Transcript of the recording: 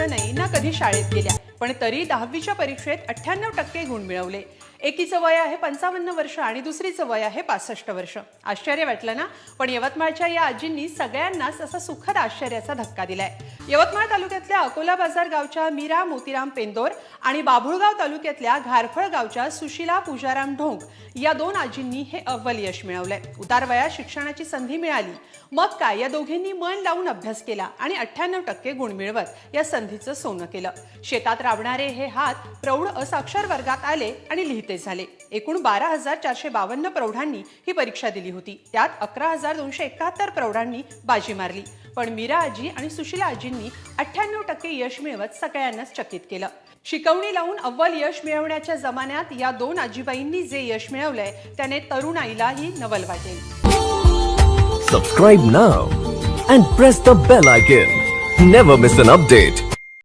नाही ना कधी शाळेत गेल्या. पण तरी दहावीच्या परीक्षेत अठ्ठ्याण्णव टक्के गुण मिळवले. एकीचं वय आहे पंचावन्न वर्ष आणि दुसरीचं वय आहे पासष्ट वर्ष. आश्चर्य वाटलं ना? पण यवतमाळच्या या आजींनी सगळ्यांनाच असा सुखद आश्चर्याचा धक्का दिलाय. यवतमाळ तालुक्यातल्या अकोला बाजार गावच्या मीरा मोतीराम पेंदोर आणि बाभुळगाव तालुक्यातल्या घारफळ गावच्या सुशिला पूजाराम ढोंग या दोन आजींनी हे अव्वल यश मिळवलंय. उतार वयात शिक्षणाची संधी मिळाली. मग काय? या दोघींनी मन लावून अभ्यास केला आणि अठ्ठ्याण्णव टक्के गुण मिळवत या संधीचं सोनं केलं. शेतात राबणारे हे हात प्रौढ असाक्षर वर्गात आले आणि लिहित झाले. एकूण बारा हजार चारशे बावन्न प्रौढांनी ही परीक्षा दिली होती. त्यात अकरा हजार दोनशे एकाहत्तर प्रौढांनी बाजी मारली. पण मीरा आजी आणि सुशिला आजींनी अठ्ठ्याण्णव टक्के यश मिळवत सगळ्यांनाच चकित केलं. शिकवणी लावून अव्वल यश मिळवण्याच्या जमान्यात या दोन आजीबाईंनी जे यश मिळवलंय त्याने तरुणाईलाही नवल वाटेल. Subscribe now and press the bell icon never miss an update